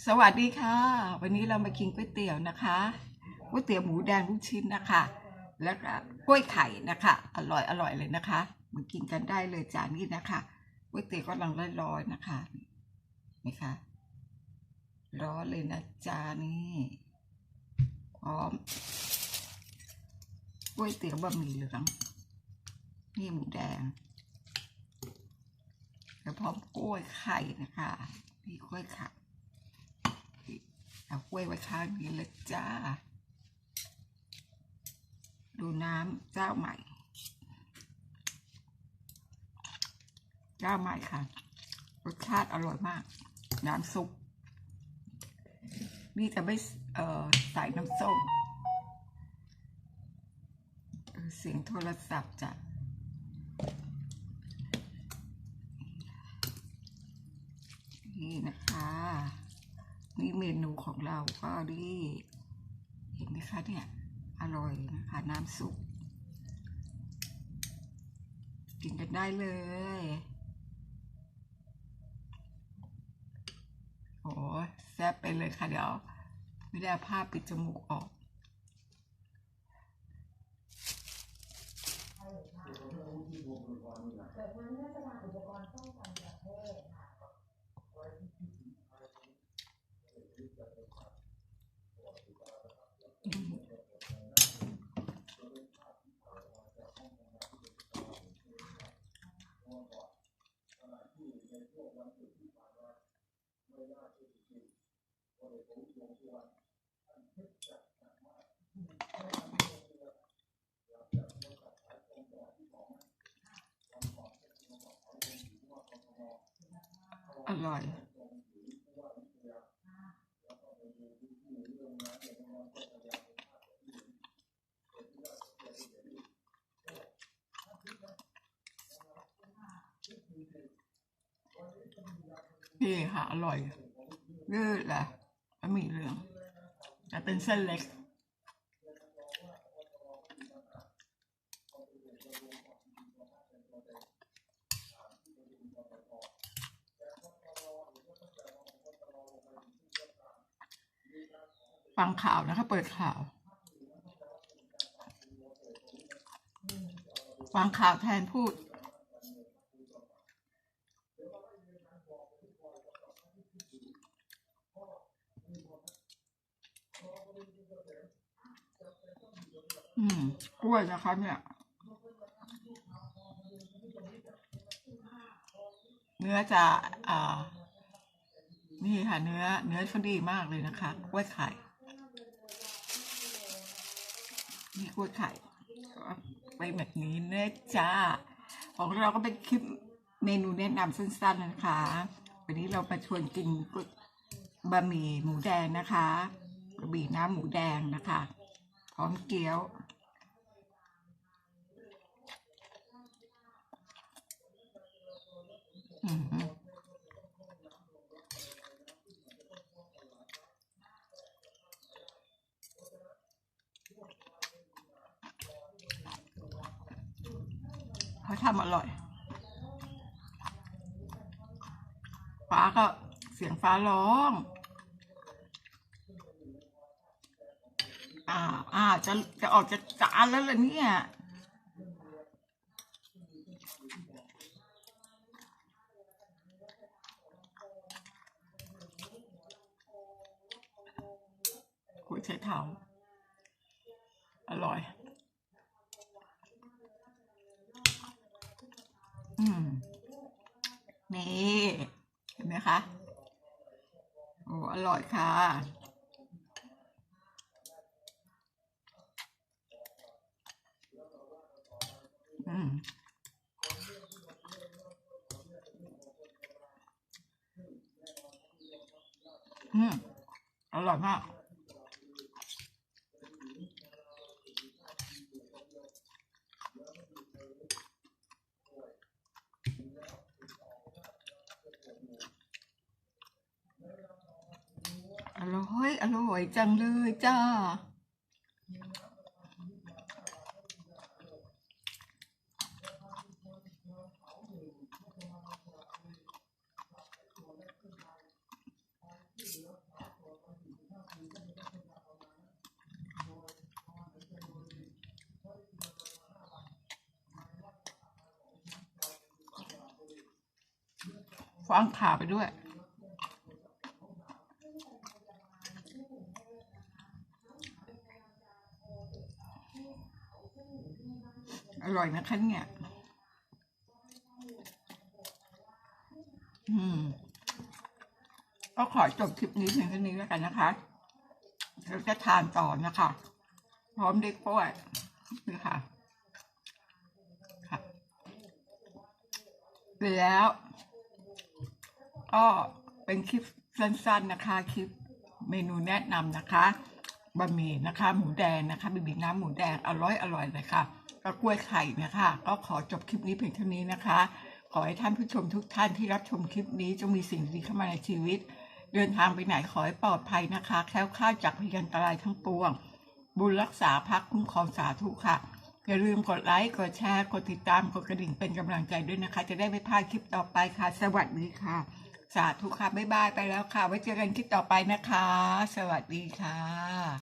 สวัสดีค่ะ วันนี้เรามากินก๋วยเตี๋ยวนะคะก๋วยเตี๋ยวหมูแดงลูกชิ้นนะคะ แล้วก็กล้วยไข่นะคะ อร่อยอร่อยเลยนะคะมากินกันได้เลยจานนี้นะคะก๋วยเตี๋ยวก็กำลังร้อนๆนะคะนี่ค่ะร้อนเลยนะจานนี้พร้อมก๋วยเตี๋ยวบะหมี่เหลืองนี่หมูแดงแล้วพร้อมกล้วยไข่นะคะนี่กล้วยไข่ เอากล้วยไว้ข้างนี้เลยจ้า ดูน้ำเจ้าใหม่ เจ้าใหม่ค่ะ รสชาติอร่อยมาก น้ำซุป นี่จะไม่เออใส่น้ำส้มเออเสียงโทรศัพท์จ้ะนี่นะคะ นี่เมนูของเราก็ดีเห็นไหมคะเนี่ยอร่อยนะคะน้ำซุปกินกันได้เลย โอ้แซ่บไปเลยค่ะเดี๋ยวไม่ได้ผ้าปิดจมูกออกอร่อ ย นี่ค่ะ อร่อย ยืดแหละบะหมี่เหลือง แต่เป็นเส้นเล็ก ฟังข่าวนะคะ เปิดข่าว ฟังข่าวแทนพูด อืมกล้วยนะคะเนี่ย เนื้อจะอ่านี่ค่ะ เนื้อ เนื้อเขาดีมากเลยนะคะกล้วยไข่นี่กล้วยไข่ไปแบบนี้เนื้อจ้าของเราก็เป็นคลิปเมนูแนะนำสั้นๆนะคะ วันนี้เรามาชวนกินกบะหมี่หมูแดงนะคะบะหมี่น้ำหมูแดงนะคะ พร้อมเกี๊ยว อืม เขาทำอร่อย ฟ้าก็เสียงฟ้าร้อง อ่า อ่า จะ จะออกจากจานแล้วเหรอเนี่ย กุ้เท้าอร่อย อืม นี่ เห็นไหมคะ โอ้ อร่อยค่ะ อืมอืมอร่อยมาก อร่อย อร่อยจังเลยจ้า ฟังขาไปด้วย อร่อยนะคะเนี่ยอืมก็ขอจบคลิปนี้เพียงเท่านี้แล้วกันนะคะเราจะทานต่อนะคะ พร้อมด้วยกล้วยนี่ค่ะค่ะแล้ว ก็เป็นคลิปสั้นๆนะคะ คลิปเมนูแนะนำนะคะบะหมี่นะคะ หมูแดงนะคะบะหมี่น้ำหมูแดงอร่อยอร่อยเลยค่ะ ก็กล้วยไข่นะคะ ก็ขอจบคลิปนี้เพียงเท่านี้นะคะ ขอให้ท่านผู้ชมทุกท่านที่รับชมคลิปนี้จงมีสิ่งดีเข้ามาในชีวิต เดินทางไปไหนขอให้ปลอดภัยนะคะ แคล้วคลาดจากพยันตรายทั้งปวง บุญรักษาพักคุ้มครองสาธุค่ะอย่าลืมกดไลค์ กดแชร์ กดติดตาม กดกระดิ่งเป็นกำลังใจด้วยนะคะ จะได้ไม่พลาดคลิปต่อไปค่ะ สวัสดีค่ะ สาธุค่ะ บ๊ายบายไปแล้วค่ะ ไว้เจอกันคลิปต่อไปนะคะ สวัสดีค่ะ